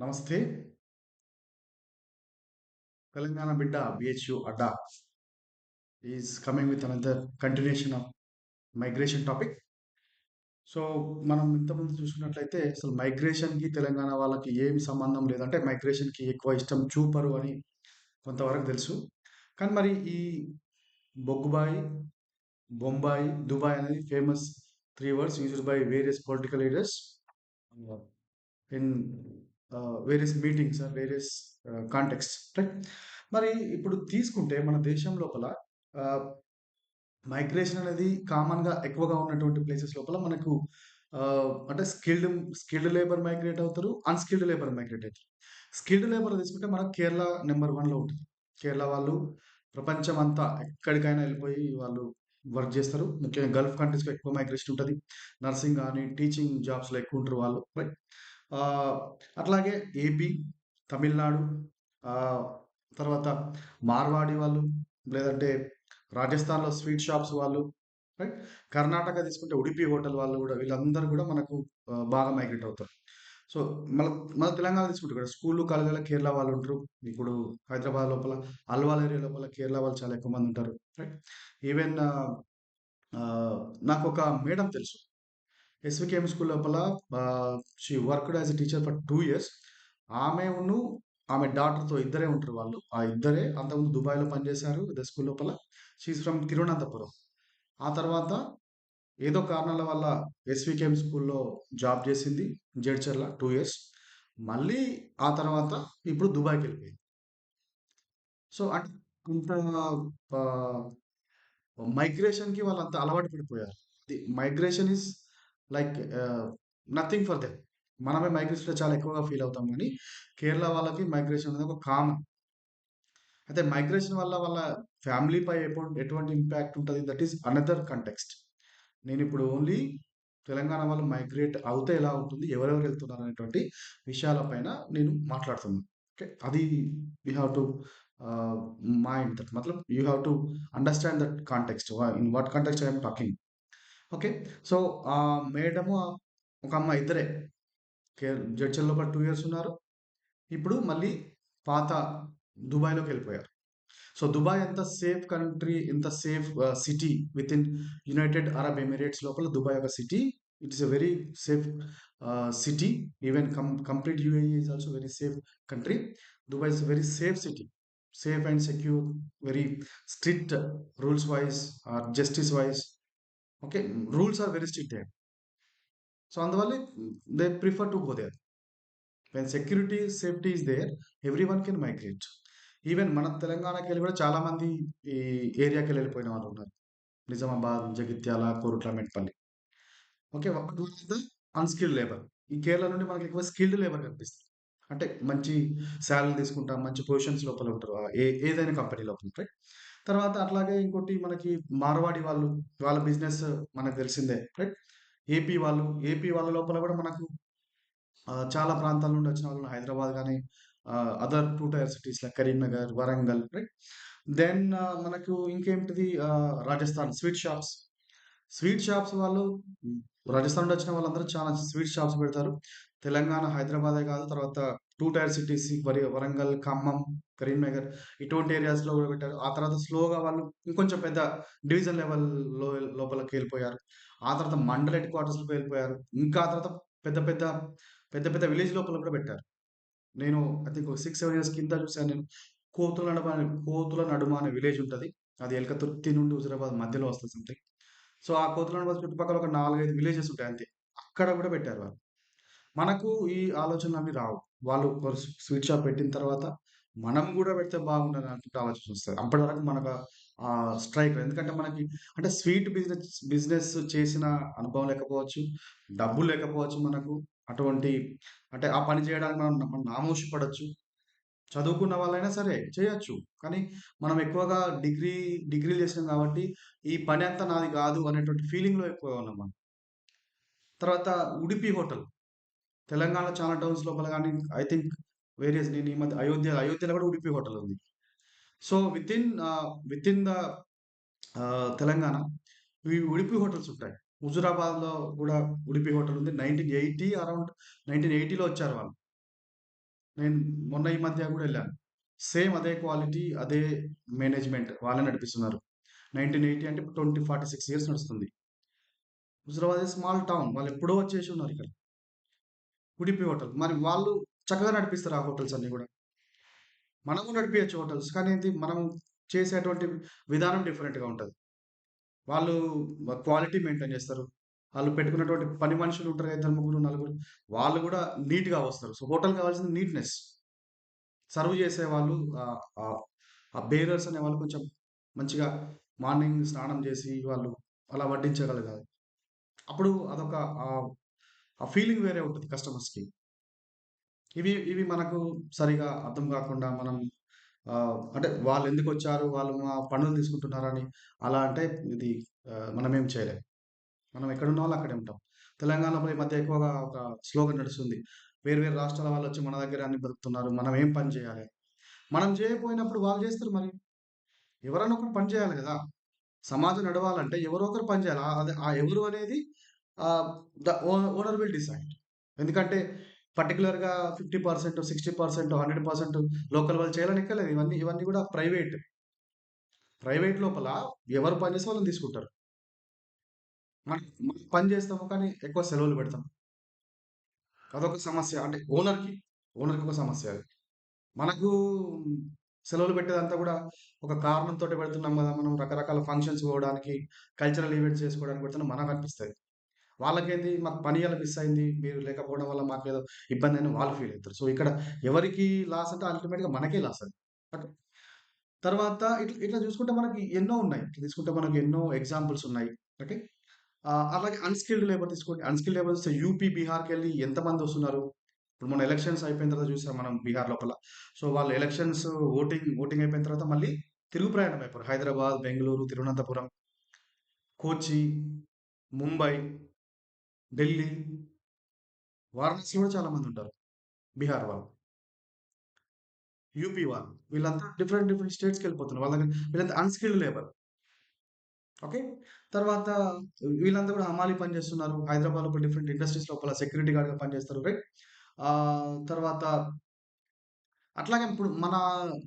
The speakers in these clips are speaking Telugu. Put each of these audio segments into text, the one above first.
నమస్తే. Telangana Bidda BHU Adda is coming with another continuation of migration topic. So, మనం ఇంతకుముందు చూసుకున్నట్లయితే అసలు మైగ్రేషన్‌కి తెలంగాణ వాళ్ళకి ఏమి సంబంధం లేదంటే మైగ్రేషన్‌కి ఎక్కువ ఇష్టం చూపరు అని కొంతవరకు తెలుసు. కానీ మరి ఈ బొగ్గుబాయి, బొంబాయి, దుబాయ్ అనేది famous three words used by various political leaders in various meetings and various ah, right. మరి ఇప్పుడు తీసుకుంటే మన దేశం లోపల మైగ్రేషన్ అనేది కామన్‌గా ఎక్కువగా ఉన్నటువంటి ప్లేసెస్ లోపల మనకు అంటే స్కిల్డ్ స్కిల్డ్ లేబర్ మైగ్రేట్ అవుతారు. అన్‌స్కిల్డ్ లేబర్ మైగ్రేట్ అవుతారు స్కిల్డ్ లేబర్ తీసుకుంటే మనకు కేరళ నెంబర్ వన్లో ఉంటుంది. కేరళ వాళ్ళు ప్రపంచం అంతా ఎక్కడికైనా వెళ్ళిపోయి వాళ్ళు వర్క్ చేస్తారు. ముఖ్యంగా గల్ఫ్ కంట్రీస్‌లో ఎక్కువ మైగ్రేషన్ ఉంటుంది నర్సింగ్ కానీ టీచింగ్ జాబ్స్‌లో ఎక్కువ ఉంటారు వాళ్ళు. రైట్. అట్లాగే ఏపీ, తమిళనాడు తర్వాత మార్వాడి వాళ్ళు, లేదంటే రాజస్థాన్‌లో స్వీట్ షాప్స్ వాళ్ళు, రైట్. కర్ణాటక తీసుకుంటే ఉడిపి హోటల్ వాళ్ళు కూడా వీళ్ళందరూ కూడా మనకు బాగా మైగ్రేట్ అవుతారు. సో, మన మన తెలంగాణ తీసుకుంటే కూడా స్కూళ్ళు కాలేజీల కేరళ వాళ్ళు ఉంటారు. ఇప్పుడు హైదరాబాద్ లోపల అల్వాల్ ఏరియా లోపల కేరళ వాళ్ళు చాలా ఎక్కువ మంది ఉంటారు. రైట్. ఈవెన్ నాకు ఒక మేడం తెలుసు. ఎస్‌వికేఎం స్కూల్ లోపల she worked as a teacher for two years. ఆమెను, ఆమె డాటర్‌తో ఇద్దరే ఉంటారు వాళ్ళు. ఆ ఇద్దరే అంతకుముందు దుబాయ్‌లో పనిచేశారు ద స్కూల్ లోపల. She from Thiruvananthapuram. ఆ తర్వాత ఏదో కారణాల వల్ల ఎస్‌వికేఎం స్కూల్‌లో జాబ్ చేసింది. Jadcherla two years. మళ్ళీ ఆ తర్వాత ఇప్పుడు దుబాయ్కి వెళ్ళిపోయింది సో, అంటే ఇంత మైగ్రేషన్‌కి వాళ్ళంతా అలవాటు పడిపోయారు. The migration is like nothing for them. మనమే మైగ్రేషన్‌లో చాలా ఎక్కువగా ఫీల్ అవుతాం కానీ కేరళ వాళ్ళకి మైగ్రేషన్ అనేది ఒక కామన్. అయితే మైగ్రేషన్ వల్ల వాళ్ళ ఫ్యామిలీపై ఎటువంటి ఇంపాక్ట్ ఉంటుంది దట్ ఈస్ అనదర్ కంటెక్స్ట్ నేను ఇప్పుడు ఓన్లీ తెలంగాణ వాళ్ళు మైగ్రేట్ అవుతే ఎలా ఉంటుంది? ఎవరెవరు వెళ్తున్నారు అనేటువంటి విషయాలపైన నేను మాట్లాడుతున్నాను. ఓకే. అది you have to mind that మతలబ్ you have to understand that context. In what context I talking. Okay. So, ఆ మేడము ఒక అమ్మ ఇద్దరే. కేర్ ఒక లోపల 2 ఇయర్స్ ఉన్నారు. ఇప్పుడు మళ్ళీ పాత దుబాయ్లోకి వెళ్ళిపోయారు సో, దుబాయ్ ఎంత సేఫ్ కంట్రీ, ఎంత safe city with in United Arab Emirates లోపల దుబాయ్ ఒక city. It is a very safe city. Even com complete UAE is also very safe country. Dubai is very safe city. Safe and secure, very strict rules wise are justice wise. Okay. Rules are very strict so, అందువల్ల they prefer to go there. When security, safety is there every one can migrate. Even మన తెలంగాణకి వెళ్ళి చాలా మంది ఈ ఏరియాకి వెళ్ళిపోయిన వాళ్ళు ఉన్నారు నిజామాబాద్, జగిత్యాల, కోరుట్ల, మెట్పల్లి. ఓకే. వాళ్ళంతా అన్‌స్కిల్డ్ లేబర్. ఈ కేరళ నుండి మనకి ఎక్కువ స్కిల్డ్ లేబర్ కనిపిస్తుంది అంటే మంచి శాలరీ తీసుకుంటాం. మంచి పొజిషన్స్ లోపల ఉంటారు. ఏ ఏదైనా కంపెనీ లోపల రైట్. తర్వాత అట్లాగే ఇంకోటి మనకి మార్వాడి వాళ్ళు, వాళ్ళ బిజినెస్ మనకు తెలిసిందే రైట్. ఏపీ వాళ్ళు, ఏపీ వాళ్ళ లోపల కూడా మనకు చాలా ప్రాంతాల నుండి వచ్చిన వాళ్ళు హైదరాబాద్ కానీ other two tier cities like Karimnagar, Warangal right. Then మనకు ఇంకేమిటిది Rajasthan sweet shops. Sweet shops వాళ్ళు రాజస్థాన్ నుండి వచ్చిన వాళ్ళందరూ చాలా స్వీట్ షాప్స్ పెడతారు. తెలంగాణ, హైదరాబాదే కాదు తర్వాత టూ టైర్ సిటీస్ వరి వరంగల్, ఖమ్మం, కరీంనగర్ ఇటువంటి ఏరియాస్‌లో కూడా పెట్టారు. ఆ తర్వాత స్లోగా వాళ్ళు ఇంకొంచెం పెద్ద డివిజన్ లెవెల్‌లో లోపలికెళ్ళిపోయారు. ఆ తర్వాత మండల్ హెడ్ క్వార్టర్స్‌లోకి వెళ్ళిపోయారు. ఇంకా ఆ తర్వాత పెద్ద పెద్ద, పెద్ద పెద్ద విలేజ్ లోపల కూడా పెట్టారు. నేను I think six seven years కింద చూసాను నేను. కోతుల నడుమ కోతుల నడుమ అనే విలేజ్ ఉంటుంది అది ఎల్కతుర్తి నుండి హుజరాబాద్ మధ్యలో వస్తుంది సంథింగ్. సో, ఆ కోతుల నడుమ చుట్టుపక్కల ఒక 4, 5 విలేజెస్ ఉంటాయి అంతే. అక్కడ కూడా పెట్టారు వాళ్ళు. మనకు ఈ ఆలోచనలన్నీ రావు. వాళ్ళు స్వీట్ షాప్ పెట్టిన తర్వాత మనం కూడా పెడితే బాగుండని అనుకుంటే ఆలోచన వస్తుంది అప్పటి వరకు మనకు ఆ స్ట్రైక్ ఎందుకంటే మనకి అంటే స్వీట్ బిజినెస్ బిజినెస్ చేసిన అనుభవం లేకపోవచ్చు. డబ్బులు లేకపోవచ్చు మనకు. అటువంటి అంటే ఆ పని చేయడానికి మనం మనం నామోషి చదువుకున్న వాళ్ళైనా సరే చేయొచ్చు. కానీ మనం ఎక్కువగా డిగ్రీ డిగ్రీలు చేసినాం కాబట్టి ఈ పని అంతా నాది కాదు అనేటువంటి ఫీలింగ్‌లో ఎక్కువగా ఉన్నాం మనం. తర్వాత ఉడిపి హోటల్. తెలంగాణ చాలా టౌన్స్ లోపల కానీ ఐ థింక్ వేరియస్ నేను ఈ మధ్య అయోధ్య అయోధ్యలో కూడా ఉడిపి హోటల్ ఉంది. So, within with within the Telangana ఈ ఉడిపి హోటల్స్ ఉంటాయి. హుజురాబాద్‌లో కూడా ఉడిపి హోటల్ ఉంది. 1980 అరౌండ్ 1980లో వచ్చారు వాళ్ళు. నేను మొన్న ఈ మధ్య కూడా వెళ్ళాను సేమ్ అదే క్వాలిటీ, అదే మేనేజ్‌మెంట్ వాళ్ళే నడిపిస్తున్నారు. 1980 అంటే ఇప్పుడు 20, 46 ఇయర్స్ నడుస్తుంది. Huzurabad small town. వాళ్ళెప్పుడో వచ్చేసి ఉన్నారు ఇక్కడ. ఉడిపి హోటల్. మరి వాళ్ళు చక్కగా నడిపిస్తారు ఆ హోటల్స్ అన్నీ కూడా మనము నడిపించచ్చు హోటల్స్. కానీ ఏంటి మనం చేసేటువంటి విధానం డిఫరెంట్‌గా ఉంటుంది వాళ్ళు క్వాలిటీ మెయింటైన్ చేస్తారు. వాళ్ళు పెట్టుకున్నటువంటి పని మనుషులు ఉంటారు ఇద్దరు, ముగ్గురు, నలుగురు. వాళ్ళు కూడా నీట్‌గా వస్తారు. సో, హోటల్‌కి కావాల్సింది నీట్‌నెస్. సర్వ్ చేసే వాళ్ళు ఆ బేరర్స్ అనేవాళ్ళు కొంచెం మంచిగా మార్నింగ్ స్నానం చేసి వాళ్ళు అలా వడ్డించగలగాలి. అప్పుడు అదొక ఆ ఫీలింగ్ వేరే ఉంటుంది కస్టమర్స్‌కి. ఇవి ఇవి మనకు సరిగా అర్థం కాకుండా మనం అంటే వాళ్ళు ఎందుకు వచ్చారు వాళ్ళు మా పనులు తీసుకుంటున్నారని అలా అంటే ఇది మనమేం చేయలేం. మనం ఎక్కడున్న వాళ్ళు అక్కడే ఉంటాం. తెలంగాణలో ఈ మధ్య ఎక్కువగా ఒక స్లోగన్ నడుస్తుంది. వేరు వేరు రాష్ట్రాల వాళ్ళు వచ్చి మన దగ్గర అన్ని బతుకుతున్నారు. మనం ఏం పని చేయాలి? మనం చేయకపోయినప్పుడు వాళ్ళు చేస్తారు మరి. ఎవరైనా ఒకరు పని చేయాలి కదా సమాజం నడవాలంటే ఎవరో ఒకరు పని చేయాలి. అదే ఆ ఎవరు అనేది ద ఓనర్ విల్ డిసైడ్. ఎందుకంటే పర్టిక్యులర్‌గా 50%, 60%, 100% లోకల్ వాళ్ళు చేయాలని ఎక్కర్లేదు. ఇవన్నీ ఇవన్నీ కూడా ప్రైవేట్. ప్రైవేట్ లోపల ఎవరు పని చేస్తే వాళ్ళని తీసుకుంటారు. మనం పని చేస్తాము కానీ ఎక్కువ సెలవులు పెడతాం. అదొక సమస్య. అంటే ఓనర్‌కి, ఓనర్‌కి ఒక సమస్య అది. మనకు సెలవులు పెట్టేదంతా కూడా ఒక కారణంతో పెడుతున్నాం కదా మనం రకరకాల ఫంక్షన్స్ పోవడానికి, కల్చరల్ ఈవెంట్స్ చేసుకోవడానికి పెడుతున్నాం మనకనిపిస్తది. వాళ్ళకేంది మాకు పని ఇయాల మిస్ అయింది. మీరు లేకపోవడం వల్ల మాకు ఏదో ఇబ్బంది అని వాళ్ళు ఫీల్ అవుతారు సో, ఇక్కడ ఎవరికి లాస్ అంటే అల్టిమేట్‌గా మనకే లాస్ అది. బట్ తర్వాత ఇట్లా ఇట్లా చూసుకుంటే మనకి ఎన్నో ఉన్నాయి. ఇట్లా తీసుకుంటే మనకు ఎన్నో ఎగ్జాంపుల్స్ ఉన్నాయి. ఓకే. అలాగే అన్‌స్కిల్డ్ లేబర్ తీసుకోండి. అన్‌స్కిల్డ్ లేబర్ వస్తే యూపీ, బీహార్‌కెళ్ళి ఎంతమంది వస్తున్నారు? ఇప్పుడు మన ఎలక్షన్స్ అయిపోయిన తర్వాత చూసాం మనం బీహార్ లోపల. సో, వాళ్ళు ఎలక్షన్స్ ఓటింగ్ ఓటింగ్ అయిపోయిన తర్వాత మళ్ళీ తిరుగు ప్రయాణం అయిపోయారు. హైదరాబాద్, బెంగళూరు తిరువనంతపురం, కోచి, ముంబై, ఢిల్లీ, వారణాసి కూడా చాలా మందుంటారు. బీహార్ వాళ్ళు. యూపీ వాళ్ళు. వీళ్ళంతా డిఫరెంట్ డిఫరెంట్ స్టేట్స్‌కెళ్ళిపోతున్నారు. వాళ్ళ దగ్గర వీళ్ళంతా అన్‌స్కిల్డ్ లేబర్. ఓకే. తర్వాత వీళ్ళంతా కూడా హమాలి పని చేస్తున్నారు. హైదరాబాద్‌లో ఒక డిఫరెంట్ ఇండస్ట్రీస్ లోపల సెక్యూరిటీ గార్డ్‌గా పనిచేస్తారు. రైట్. తర్వాత అట్లాగే ఇప్పుడు మన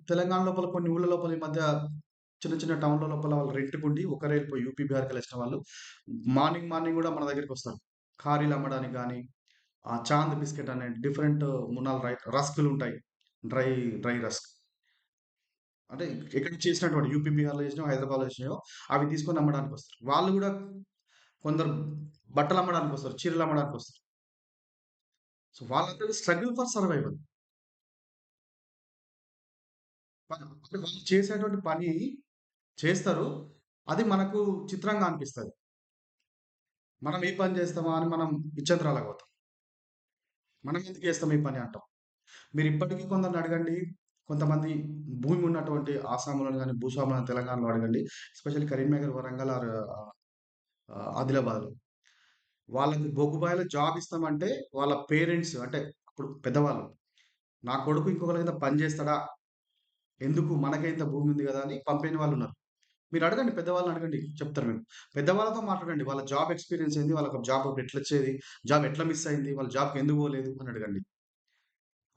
తెలంగాణ లోపల కొన్ని ఊళ్ళ లోపల ఈ మధ్య చిన్న చిన్న టౌన్‌ల లోపల వాళ్ళు రెంట్‌కుండి ఒకరే వెళ్ళిపోయి యూపీ, బీహార్‌కెళ్ళొచ్చిన వాళ్ళు మార్నింగ్ మార్నింగ్ కూడా మన దగ్గరికి వస్తారు కారీలు అమ్మడానికి కానీ ఆ చాంద్ బిస్కెట్ అనే డిఫరెంట్ 3, 4 రై రస్కులుంటాయి. Dry dry rusk. అంటే ఎక్కడ చేసినటువంటి యూపీ, బీహార్‌లో చేసినవో, హైదరాబాద్‌లో చేసినాయో అవి తీసుకొని అమ్మడానికి వస్తారు వాళ్ళు కూడా కొందరు బట్టలు అమ్మడానికి వస్తారు చీరలు అమ్మడానికి వస్తారు సో, వాళ్ళందరూ స్ట్రగుల్ ఫర్ సర్వైవల్. వాళ్ళు చేసేటువంటి పని చేస్తారు. అది మనకు చిత్రంగా అనిపిస్తుంది మనం ఈ పని చేస్తామా అని మనం ఇచ్చంతరాలగవుతాం. మనం ఎందుకు చేస్తాం ఈ పని అంటాం. మీరు ఇప్పటికీ కొందరిని అడగండి. కొంతమంది భూమి ఉన్నటువంటి ఆసాములను కానీ భూస్వాములను తెలంగాణలో అడగండి. ఎస్పెషల్లీ కరీంనగర్, వరంగల్ ఆర్ ఆదిలాబాద్‌లో. వాళ్ళకి బొగ్గుబాయిలో జాబ్ ఇస్తామంటే వాళ్ళ పేరెంట్స్ అంటే అప్పుడు పెద్దవాళ్ళు. నా కొడుకు ఇంకొకరి కింద పని చేస్తాడా? ఎందుకు మనకే ఇంత భూమి ఉంది కదా అని పంపిన వాళ్ళున్నారు. మీరు అడగండి పెద్దవాళ్ళని అడగండి. చెప్తారు మేము పెద్దవాళ్ళతో మాట్లాడండి. వాళ్ళ జాబ్ ఎక్స్‌పీరియన్స్ ఏంది? వాళ్ళకి జాబ్ అప్పుడు ఎట్లొచ్చేది? జాబ్ ఎట్లా మిస్ అయింది? వాళ్ళ జాబ్‌కి ఎందుకు పోలేదు? అని అడగండి.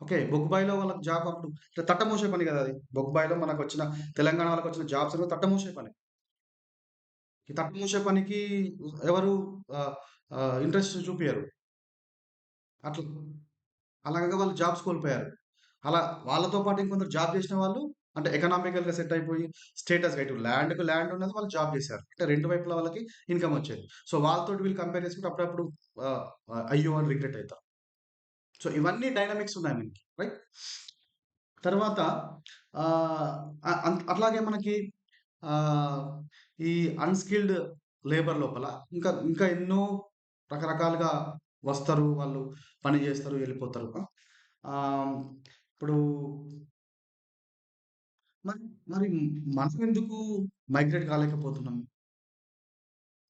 ఓకే. బొగ్గుబాయిలో వాళ్ళకి జాబ్ అప్పుడు ఇట్లా తట్ట పని కదా అది. బొగ్గుబాయిలో మనకొచ్చిన తెలంగాణ వాళ్ళకి వచ్చిన జాబ్స్ ఏమో తట్టమూసే పని. ఈ తట్టమూసే పనికి ఎవరు ఇంట్రెస్ట్ చూపించారు అట్లా. అలాగే వాళ్ళు జాబ్స్ కోల్పోయారు. అలా వాళ్ళతో పాటు ఇంకొందరు జాబ్ చేసిన వాళ్ళు అంటే ఎకనామికల్‌గా సెట్ అయిపోయి స్టేటస్‌గా ఇటు ల్యాండ్‌కి ల్యాండ్ ఉన్నది వాళ్ళు జాబ్ చేశారు. అంటే రెండు వైపుల వాళ్ళకి ఇన్‌కమ్ వచ్చేది. సో, వాళ్ళతోటి వీళ్ళు కంపేర్ చేసుకుంటే అప్పుడప్పుడు అయ్యో! అని రిగ్రెట్ అవుతారు సో, ఇవన్నీ డైనమిక్స్ ఉన్నాయి మనకి. రైట్. తర్వాత అట్లాగే మనకి ఈ అన్‌స్కిల్డ్ లేబర్ లోపల ఇంకా ఇంకా ఎన్నో రకరకాలుగా వస్తారు. వాళ్ళు పని చేస్తారు, వెళ్ళిపోతారు ఇప్పుడు మరి మరి మనమెందుకు మైగ్రేట్ కాలేకపోతున్నాం?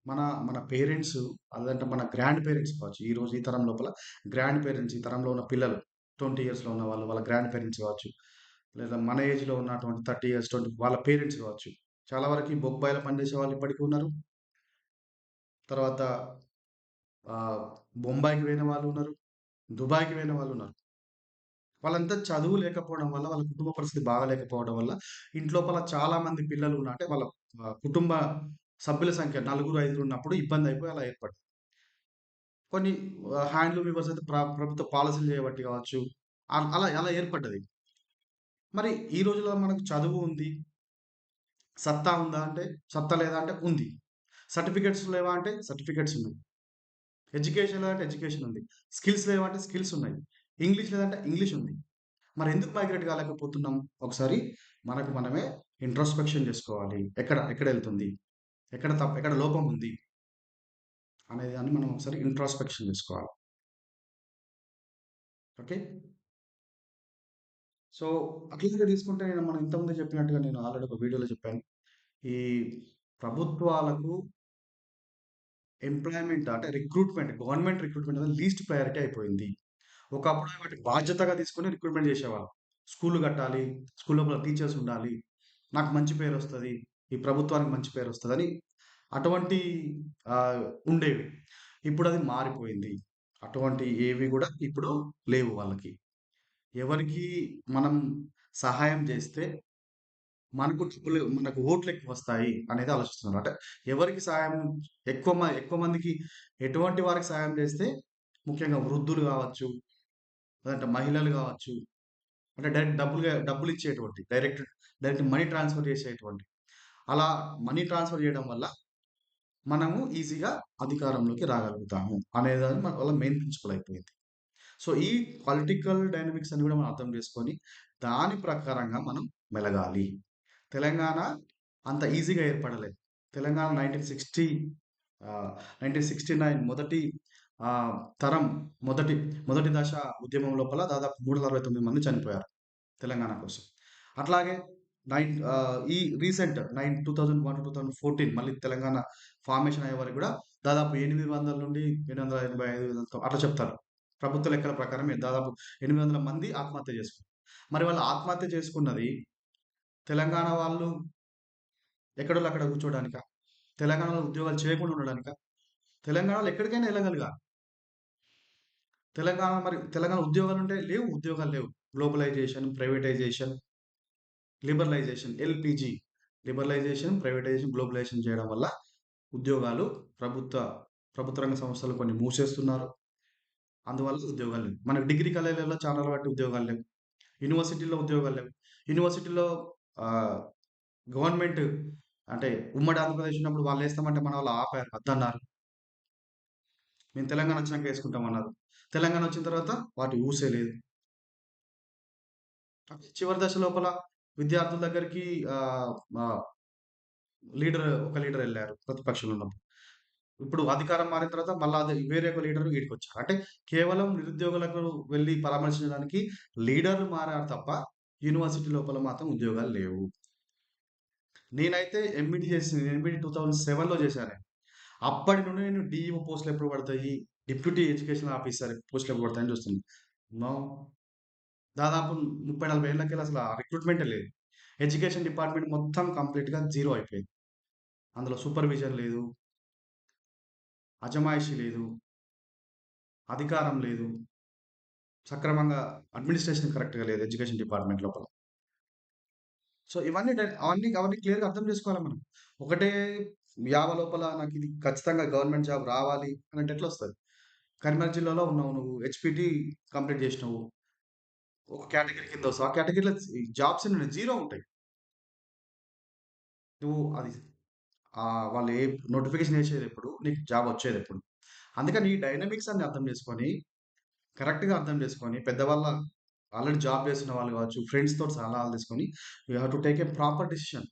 మన మన పేరెంట్స్ అదంటే మన గ్రాండ్ పేరెంట్స్ కావచ్చు. ఈరోజు ఈ తరం లోపల గ్రాండ్ పేరెంట్స్ ఈ తరంలో ఉన్న పిల్లలు 20 ఇయర్స్‌లో ఉన్న వాళ్ళు, వాళ్ళ గ్రాండ్ పేరెంట్స్ కావచ్చు. లేదా మన ఏజ్‌లో ఉన్నటువంటి 30 ఇయర్స్, 20 వాళ్ళ పేరెంట్స్ కావచ్చు. చాలా వరకు బొగ్బాయిలో పనిచేసే వాళ్ళు ఇప్పటికి ఉన్నారు. తర్వాత ఆహ్, బొంబాయికి పోయిన వాళ్ళు ఉన్నారు. దుబాయ్‌కి పోయిన వాళ్ళు ఉన్నారు. వాళ్ళంతా చదువు లేకపోవడం వల్ల, వాళ్ళ కుటుంబ పరిస్థితి బాగాలేకపోవడం వల్ల, ఇంట్లోపల చాలా మంది పిల్లలు ఉన్న అంటే వాళ్ళ కుటుంబ సభ్యుల సంఖ్య నలుగురు, ఐదుగురు ఉన్నప్పుడు ఇబ్బంది అయిపోయి అలా ఏర్పడింది. కొన్ని హ్యాండ్లూమ్ వీవర్స్ అయితే ప్రభుత్వ పాలసీలు చేయబట్టి కావచ్చు. అలా అలా ఏర్పడ్డది. మరి ఈ రోజుల్లో మనకు చదువు ఉంది. సత్తా ఉందా అంటే, సత్తా లేదా అంటే ఉంది. సర్టిఫికేట్స్ లేవా అంటే సర్టిఫికేట్స్ ఉన్నాయి. ఎడ్యుకేషన్ లేదంటే ఎడ్యుకేషన్ ఉంది. స్కిల్స్ లేవా అంటే స్కిల్స్ ఉన్నాయి. ఇంగ్లీష్ లేదంటే ఇంగ్లీష్ ఉంది. మరి ఎందుకు మైగ్రేట్ కాలేకపోతున్నాం? ఒకసారి మనకు మనమే ఇంట్రోస్పెక్షన్ చేసుకోవాలి. ఎక్కడ ఎక్కడ వెళ్తుంది ఎక్కడ తప్ప ఎక్కడ లోపం ఉంది? అనే దాన్ని మనం ఒకసారి ఇంట్రాస్పెక్షన్ చేసుకోవాలి. ఓకే. సో, అట్లనే తీసుకుంటే నేను మనం ఇంతకుముందు చెప్పినట్టుగా నేను ఆల్రెడీ ఒక వీడియోలో చెప్పాను. ఈ ప్రభుత్వాలకు ఎంప్లాయ్‌మెంట్ అంటే రిక్రూట్‌మెంట్ గవర్నమెంట్ రిక్రూట్‌మెంట్ అనేది లీస్ట్ ప్రయారిటీ అయిపోయింది. ఒకప్పుడు వాటి బాధ్యతగా తీసుకొని రిక్రూట్‌మెంట్ చేసేవాళ్ళు. స్కూల్ కట్టాలి. స్కూల్ లోపల టీచర్స్ ఉండాలి. నాకు మంచి పేరు వస్తుంది ఈ ప్రభుత్వానికి మంచి పేరు వస్తుందని అటువంటి ఉండేవి ఇప్పుడు అది మారిపోయింది. అటువంటి ఏవి కూడా ఇప్పుడు లేవు వాళ్ళకి. ఎవరికి మనం సహాయం చేస్తే మనకు డబ్బులు మనకు వస్తాయి అనేది ఆలోచిస్తున్నారు. అంటే ఎవరికి సహాయం ఎక్కువ మ ఎక్కువ మందికి ఎటువంటి వారికి సహాయం చేస్తే ముఖ్యంగా వృద్ధులు కావచ్చు లేదంటే మహిళలు కావచ్చు అంటే డైరెక్ట్ డబ్బులుగా ఇచ్చేటువంటి డైరెక్ట్ డైరెక్ట్ మనీ ట్రాన్స్‌ఫర్ చేసేటువంటి. అలా మనీ ట్రాన్స్‌ఫర్ చేయడం వల్ల మనము ఈజీగా అధికారంలోకి రాగలుగుతాము అనేదాన్ని మన వల్ల మెయిన్ ప్రిన్సిపల్ అయిపోయింది. సో, ఈ పొలిటికల్ డైనమిక్స్ అని కూడా మనం అర్థం చేసుకొని, దాని ప్రకారంగా మనం మెలగాలి. తెలంగాణ అంత ఈజీగా ఏర్పడలేదు. Telangana nineteen sixty nineteen sixty nine మొదటి తరం మొదటి మొదటి దశ ఉద్యమం లోపల దాదాపు 369 మంది చనిపోయారు తెలంగాణ కోసం. అట్లాగే నైన్ ఈ రీసెంట్ నైన్ 2001-2014 మళ్ళీ తెలంగాణ ఫార్మేషన్ అయ్యే వరకు కూడా దాదాపు 800 నుండి 885 అట్లా చెప్తారు. ప్రభుత్వ లెక్కల ప్రకారం దాదాపు 800 మంది ఆత్మహత్య చేసుకున్నారు. మరి వాళ్ళు ఆత్మహత్య చేసుకున్నది తెలంగాణ వాళ్ళు ఎక్కడోళ్ళు అక్కడ కూర్చోడానికా? తెలంగాణలో ఉద్యోగాలు చేయకుండా ఉండడానిక తెలంగాణలో ఎక్కడికైనా వెళ్ళగలిగా తెలంగాణ మరి తెలంగాణ ఉద్యోగాలు ఉద్యోగాలుంటే లేవు. ఉద్యోగాలు లేవు. Globalisation, privatisation, liberalisation, LPG liberalisation, privatisation, globalisation చేయడం వల్ల ఉద్యోగాలు ప్రభుత్వ ప్రభుత్వ రంగ సంస్థలు కొన్ని మూసేస్తున్నారు. అందువల్ల ఉద్యోగాలు లేవు. మనకు డిగ్రీ కళాశాలలో చానాల బట్టి ఉద్యోగాలు లేవు. యూనివర్సిటీలో ఉద్యోగాలు లేవు. యూనివర్సిటీలో గవర్నమెంట్ అంటే ఉమ్మడి ఆంధ్రప్రదేశ్ ఉన్నప్పుడు వాళ్ళు వేస్తామంటే మన వాళ్ళు ఆపారు. వద్దన్నారు. మేము తెలంగాణ వచ్చినాక యేసుకుంటామన్నారు. తెలంగాణ వచ్చిన తర్వాత వాటి ఊసే లేదు. చివరి దశ లోపల విద్యార్థుల దగ్గరికి లీడర్ ఒక లీడర్ వెళ్ళారు ప్రతిపక్షంలో ఉన్నప్పుడు. ఇప్పుడు అధికారం మారిన తర్వాత మళ్ళా అది వేరే ఒక లీడర్ ఈడికొచ్చారు. అంటే కేవలం నిరుద్యోగులకు వెళ్ళి పరామర్శించడానికి లీడర్‌లు మారారు తప్ప యూనివర్సిటీ లోపల మాత్రం ఉద్యోగాలు లేవు. నేనైతే ఎంబీడీ చేసి ఎంబీడీ 2007లో చేశాను. అప్పటి నుండి నేను డిఈఓ పోస్టులు ఎప్పుడు పడతాయి, డిప్యూటీ ఎడ్యుకేషన్ ఆఫీసర్ పోస్టులు ఎప్పుడు పడతాయని చూస్తున్నాను దాదాపు ముప్పై నలభై ఏళ్ళకి అసలు రిక్రూట్‌మెంటే లేదు. ఎడ్యుకేషన్ డిపార్ట్‌మెంట్ మొత్తం కంప్లీట్‌గా జీరో అయిపోయింది. అందులో సూపర్విజన్ లేదు. అజమాయిషి లేదు. అధికారం లేదు. సక్రమంగా అడ్మినిస్ట్రేషన్ కరెక్ట్‌గా లేదు ఎడ్యుకేషన్ డిపార్ట్‌మెంట్ లోపల. సో, ఇవన్నీ అవన్నీ అవన్నీ క్లియర్‌గా అర్థం చేసుకోవాలి మనం. ఒకటే యావ లోపల నాకు ఇది ఖచ్చితంగా గవర్నమెంట్ జాబ్ రావాలి అంటే ఎట్లా వస్తుంది కరీంనగర్ జిల్లాలో ఉన్నావు నువ్వు. హెచ్పిటి కంప్లీట్ చేసినావు ఒక కేటగిరీ కింద వస్తావు. ఆ కేటగిరీలో జాబ్స్ జీరో ఉంటాయి. నువ్వు అది వాళ్ళు ఏ నోటిఫికేషన్ వేసేది ఎప్పుడు నీకు జాబ్ వచ్చేది ఎప్పుడు అందుకని ఈ డైనమిక్స్ అన్ని అర్థం చేసుకొని, కరెక్ట్‌గా అర్థం చేసుకొని, పెద్దవాళ్ళ ఆల్రెడీ జాబ్ చేస్తున్న వాళ్ళు కావచ్చు, ఫ్రెండ్స్తో సలహాలు తీసుకొని, you have to take a proper decision.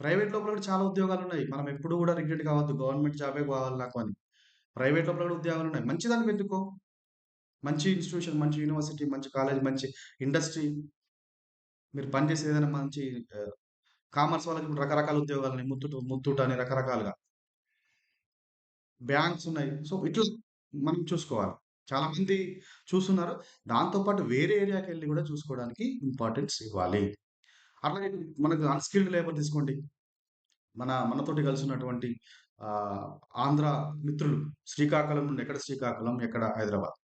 Private లోపల కూడా చాలా ఉద్యోగాలు ఉన్నాయి మనం ఎప్పుడు కూడా రిగ్రెట్ కావద్దు. గవర్నమెంట్ జాబే కావాలి నాకు అని. ప్రైవేట్ లోపల కూడా ఉద్యోగాలు ఉన్నాయి మంచిదాన్ని వెతుక్కో. మంచి ఇన్‌స్టిట్యూషన్, మంచి యూనివర్సిటీ, మంచి కాలేజ్, మంచి ఇండస్ట్రీ. మీరు పనిచేసే ఏదైనా మంచి కామర్స్ వాళ్ళకి ఇప్పుడు రకరకాల ఉద్యోగాలున్నాయి. ముత్తుట ముత్తుట అని రకరకాలుగా. బ్యాంక్స్ ఉన్నాయి. సో, ఇట్లా మనం చూసుకోవాలి. చాలా మంది చూస్తున్నారు. దాంతో పాటు వేరే ఏరియాకెళ్ళి కూడా చూసుకోవడానికి ఇంపార్టెన్స్ ఇవ్వాలి. అట్లాగే మనకు అన్‌స్కిల్డ్ లేబర్ తీసుకోండి. మన మనతోటి కలిసి ఉన్నటువంటి ఆంధ్ర మిత్రులు శ్రీకాకుళం నుండి ఎక్కడ శ్రీకాకుళం, ఎక్కడ హైదరాబాద్.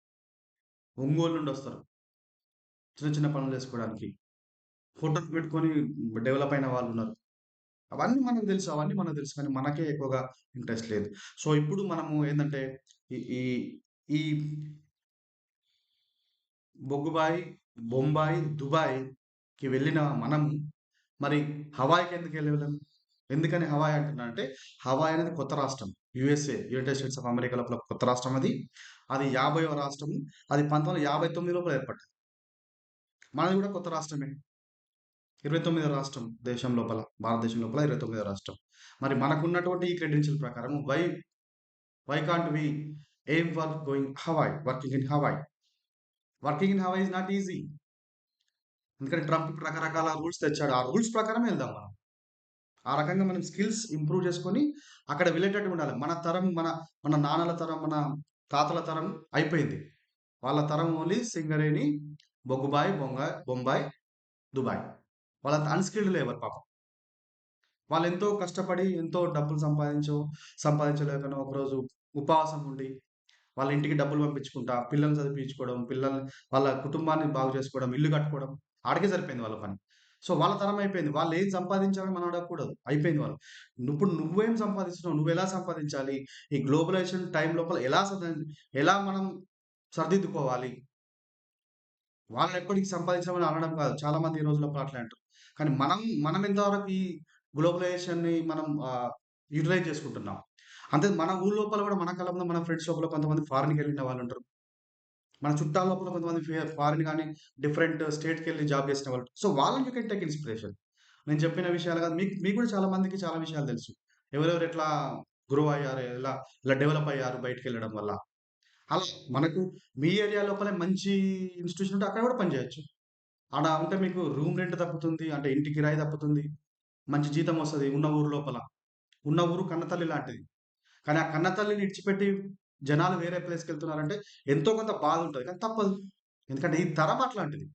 ఒంగోలు నుండి వస్తారు చిన్న చిన్న పనులు చేసుకోవడానికి ఫోటోలు పెట్టుకొని డెవలప్ అయిన వాళ్ళు ఉన్నారు అవన్నీ మనకు తెలుసు. అవన్నీ మనకు తెలుసు. కానీ మనకే ఎక్కువగా ఇంట్రెస్ట్ లేదు. సో, ఇప్పుడు మనము ఏంటంటే ఈ ఈ బొగ్గుబాయి, బొంబాయి, దుబాయ్ కి వెళ్ళిన మనం మరి హవాయికి వెళ్ళలేము ఎందుకని హవాయి అంటున్నానంటే, హవాయి అనేది కొత్త రాష్ట్రం. USA United States of America లోపల కొత్త రాష్ట్రం అది. అది 50వ రాష్ట్రం. అది 1959 లోపల ఏర్పడ్డది. మనది కూడా కొత్త రాష్ట్రమే. 29వ రాష్ట్రం దేశం లోపల, భారతదేశం లోపల 29వ రాష్ట్రం. మరి మనకున్నటువంటి ఈ క్రెడెన్షియల్ ప్రకారం why why can't we aim for going Hawaii working in Hawaii working in Hawaii is not easy. ఎందుకంటే ట్రంప్ రకరకాల రూల్స్ తెచ్చాడు. ఆ రూల్స్ ప్రకారమే వెళ్దాం మనం. ఆ రకంగా మనం స్కిల్స్ ఇంప్రూవ్ చేసుకొని అక్కడ వెళ్ళేటట్టుగా ఉండాలి. మన తరం మన మన నాన్నల తరం, మన తాతల తరం అయిపోయింది. వాళ్ళ తరం ఓన్లీ సింగరేణి, బొగ్గుబాయ్ బొంగాయ్ బొంబాయి, దుబాయ్. వాళ్ళ అన్‌స్కిల్డ్ లేబర్ పాపం. వాళ్ళెంతో కష్టపడి, ఎంతో డబ్బులు సంపాదించో, సంపాదించలేకనో ఒకరోజు ఉపవాసం ఉండి, వాళ్ళ ఇంటికి డబ్బులు పంపించుకుంటా, పిల్లల్ని చదివించుకోవడం పిల్లల్ని వాళ్ళ కుటుంబాన్ని బాగు చేసుకోవడం, ఇల్లు కట్టుకోవడం, ఆడికే సరిపోయింది వాళ్ళ పని. సో, వాళ్ళ తరం అయిపోయింది. వాళ్ళు ఏం సంపాదించాలని మనం అడగకూడదు. అయిపోయింది వాళ్ళు. ఇప్పుడు నువ్వేం నువ్వు ఎలా సంపాదించాలి? ఈ గ్లోబలైజేషన్ టైం లోపల ఎలా ఎలా మనం సరిదిద్దుకోవాలి? వాళ్ళెప్పటికి సంపాదించామని అనడం కాదు. చాలా మంది ఈ రోజుల్లో అట్లా అంటారు. కానీ మనం మనం ఎంతవరకు ఈ గ్లోబలైజేషన్‌ని మనం యూటిలైజ్ చేసుకుంటున్నాం. అంతే మన ఊళ్ళోపల కూడా మన కాలంలో మన ఫ్రెండ్స్ లోపల కొంతమంది ఫారిన్కి వెళ్ళిన వాళ్ళు ఉంటారు మన చుట్టాల లోపల కొంతమంది ఫారిన్ కానీ డిఫరెంట్ స్టేట్కి వెళ్ళి జాబ్ చేసిన వాళ్ళు. సో, వాళ్ళని యూ కెన్ టేక్ ఇన్‌స్పిరేషన్. నేను చెప్పిన విషయాలు కాదు. మీకు మీకు కూడా చాలా మందికి చాలా విషయాలు తెలుసు. ఎవరెవరు ఎట్లా గ్రో అయ్యారు, ఎలా ఇలా డెవలప్ అయ్యారు బయటికెళ్ళడం వల్ల. అలా మనకు మీ ఏరియా లోపలే మంచి ఇన్‌స్టిట్యూషన్ ఉంటే అక్కడ కూడా పని చేయొచ్చు. ఆడ ఉంటే మీకు రూమ్ రెంట్ తప్పుతుంది. అంటే ఇంటి కిరాయి తప్పుతుంది. మంచి జీతం వస్తుంది ఉన్న ఊరు లోపల. ఉన్న ఊరు కన్నతల్లి లాంటిది. కానీ ఆ కన్నతల్లిని ఇడిచిపెట్టి జనాలు వేరే ప్లేస్కి వెళ్తున్నారంటే ఎంతో కొంత బాధ ఉంటుంది కానీ తప్పదు. ఎందుకంటే ఈ తరం అట్లాంటిది.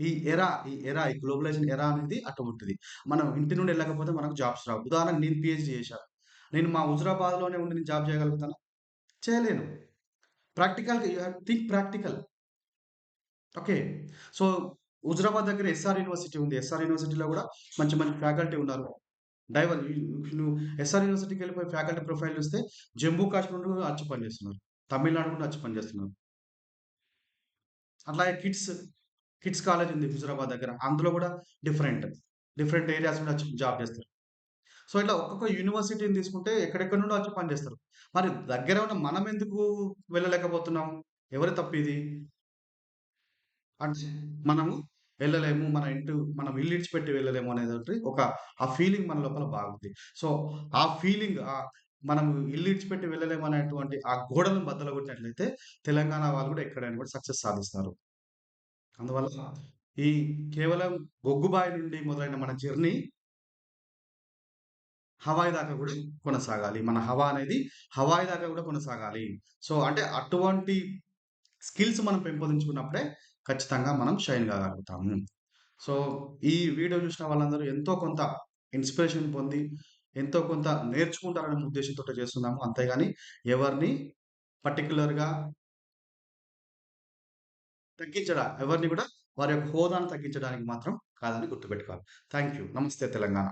ఈ ఎరా, ఈ ఎరా, ఈ గ్లోబలైజేషన్ ఎరా అనేది అటు ఉంటుంది మనం ఇంటి నుండి వెళ్ళకపోతే మనకు జాబ్స్ రావు. ఉదాహరణకు నేను పిహెచ్డి చేశాను నేను మా హుజరాబాద్లోనే ఉండి నేను జాబ్ చేయగలుగుతాను చేయలేను. ప్రాక్టికల్‌గా you have think practical. Okay. So, Huzurabad దగ్గర ఎస్ఆర్ యూనివర్సిటీ ఉంది. ఎస్ఆర్ యూనివర్సిటీలో కూడా మంచి మంచి ఫ్యాకల్టీ ఉన్నారు. డైవర్ నువ్వు ఎస్ఆర్ యూనివర్సిటీకి వెళ్ళిపోయి ఫ్యాకల్టీ ప్రొఫైల్ చూస్తే జమ్మూ కాశ్మీర్ నుండి పని పనిచేస్తున్నారు. తమిళనాడు నుండి పని పనిచేస్తున్నారు. అట్లాగే కిడ్స్, కిడ్స్ కాలేజ్ ఉంది హుజురాబాద్ దగ్గర. అందులో కూడా డిఫరెంట్. డిఫరెంట్ ఏరియాస్ నుండి వచ్చి జాబ్ చేస్తారు. సో, ఇట్లా ఒక్కొక్క యూనివర్సిటీని తీసుకుంటే ఎక్కడెక్కడ నుండి వచ్చి పనిచేస్తారు. మరి దగ్గర ఉన్న మనం ఎందుకు వెళ్ళలేకపోతున్నాం? ఎవరి తప్పిది? అంటే మనము వెళ్ళలేము. మన ఇంటు మనం ఇల్లు ఇడిచిపెట్టి వెళ్ళలేము అనేది ఒక ఆ ఫీలింగ్ మన లోపల బాగుంది. సో, ఆ ఫీలింగ్ మనం ఇల్లు ఇడిచిపెట్టి వెళ్ళలేము అనేటువంటి ఆ గోడను బద్దలగొట్టినట్లయితే తెలంగాణ వాళ్ళు కూడా ఎక్కడైనా కూడా సక్సెస్ సాధిస్తారు. అందువల్ల ఈ కేవలం బొగ్గుబాయి నుండి మొదలైన మన జర్నీ హవాయి దాకా కూడా కొనసాగాలి. మన హవా అనేది హవాయి దాకా కూడా కొనసాగాలి. సో, అంటే అటువంటి స్కిల్స్ మనం పెంపొందించుకున్నప్పుడే ఖచ్చితంగా మనం షైన్ కాగలుగుతాము. సో, ఈ వీడియో చూసిన వాళ్ళందరూ ఎంతో కొంత ఇన్‌స్పిరేషన్ పొంది, ఎంతో కొంత నేర్చుకుంటారనే ఉద్దేశంతో చేస్తున్నాము. అంతేగాని ఎవరిని పర్టిక్యులర్‌గా తగ్గించడా ఎవరిని కూడా వారి యొక్క హోదాను తగ్గించడానికి మాత్రం కాదని గుర్తుపెట్టుకోవాలి. Thank you. నమస్తే తెలంగాణ.